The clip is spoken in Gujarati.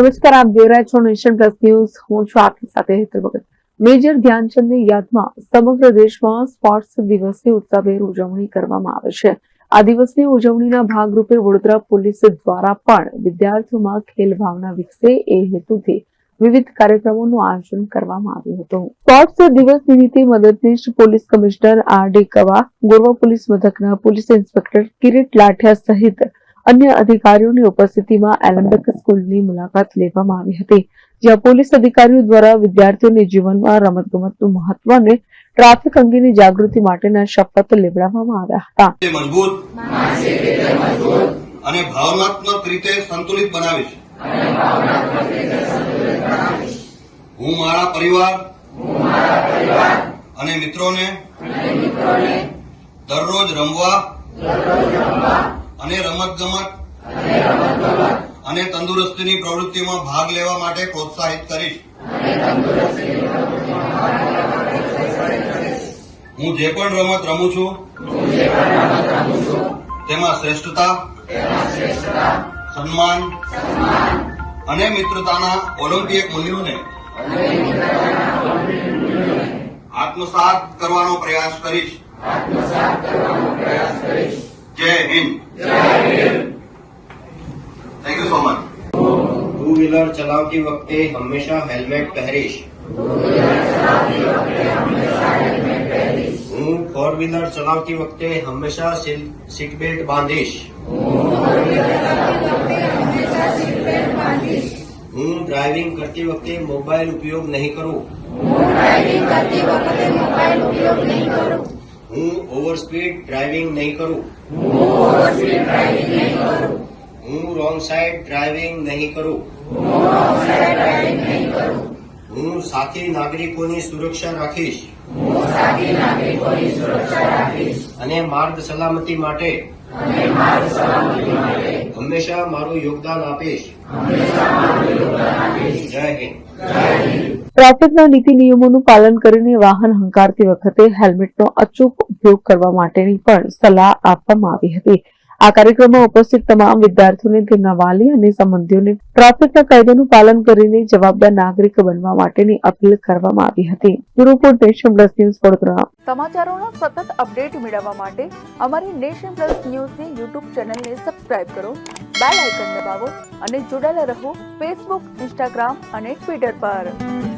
નમસ્કાર, આપ જોઈ છો નેશન પ્લસ ન્યૂઝ. હું છું આપની સાથે હેતલ ભગત. મેજર ધ્યાનચંદની યાદમાં સમગ્ર દેશમાં સ્પોર્ટ્સ દિવસની ઉત્સાહભેર ઉજવણી કરવામાં આવે છે. આ દિવસની ઉજવણીના ભાગરૂપે વડોદરા પોલીસ દ્વારા પણ વિદ્યાર્થીઓમાં ખેલ ભાવના વિકસે એ હેતુથી વિવિધ કાર્યક્રમોનું આયોજન કરવામાં આવ્યું હતું. સ્પોર્ટ્સ દિવસ નિમિત્તે મદદનીશ police commissioner R D Kava, Gorwa police મથકના પોલીસ ઇન્સ્પેક્ટર કિરીટ લાઠિયા સહિત અન્ય અધિકારીઓની ઉપસ્થિતિમાં એલેમ્બિક સ્કૂલની મુલાકાત લેવામાં આવી હતી, જ્યાં પોલીસ અધિકારીઓ દ્વારા વિદ્યાર્થીઓની જીવનમાં રમતગમતનું મહત્વ અને ટ્રાફિક અંગેની જાગૃતિ માટેના શપથ લેવડાવવામાં આવ્યા હતા. મજબૂત અને ભાવનાત્મક રીતે સંતુલિત બનાવીશ હું મારા પરિવાર અને મિત્રોને દરરોજ રમવા અને રમતગમત અને તંદુરસ્તીની પ્રવૃત્તિમાં ભાગ લેવા માટે પ્રોત્સાહિત કરીશ. હું જે પણ રમત રમું છું તેમાં શ્રેષ્ઠતા સન્માન અને મિત્રતાના ઓલિમ્પિક મૂલ્યોને આત્મસાત કરવાનો પ્રયાસ કરીશ. જય Hind. Thank you so much two wheeler के वक्त हमेशा हेलमेट पहरेश। हूँ फोर व्हीलर चलाव के वक्त हमेशा सीट बेल्ट बांधेश। हूँ ड्राइविंग करते वक्त मोबाइल उपयोग नहीं करो। ड्राइविंग करते वक्त मोबाइल उपयोग नहीं करूँ। હું ડ્રાઇવિંગ કરતી વખતે મોબાઈલ ઉપયોગ નહીં કરું. હું ઓવર સ્પીડ ડ્રાઇવિંગ નહીં કરું. હું રોંગ સાઈડ ડ્રાઇવિંગ નહીં કરું. હું સાથી નાગરિકોની સુરક્ષા રાખીશ. અને માર્ગ સલામતી માટે હંમેશા મારું યોગદાન આપીશ. જય હિન્દ. ટ્રાફિકના નીતિ નિયમોનું પાલન કરીને વાહન હંકારતી વખતે હેલ્મેટનો અચૂક ઉપયોગ કરવા માટેની પણ સલાહ આપવામાં આવી હતી. આ કાર્યક્રમમાં ઉપસ્થિત તમામ વિદ્યાર્થીઓને તેમના વાલી અને સંબંધીઓને ટ્રાફિકના કાયદાનું પાલન કરીને જવાબદાર નાગરિક બનવા માટેની અપીલ કરવામાં આવી હતી. Gurupur nation plus news Vadodara. સમાચારોના સતત અપડેટ મેળવવા માટે અમારી નેશન પ્લસ ન્યૂઝની યુટ્યુબ ચેનલને સબસ્ક્રાઇબ કરો, બેલ આઇકન દબાવો અને જોડાયેલા રહો ફેસબુક, ઇન્સ્ટાગ્રામ અને ટ્વિટર પર.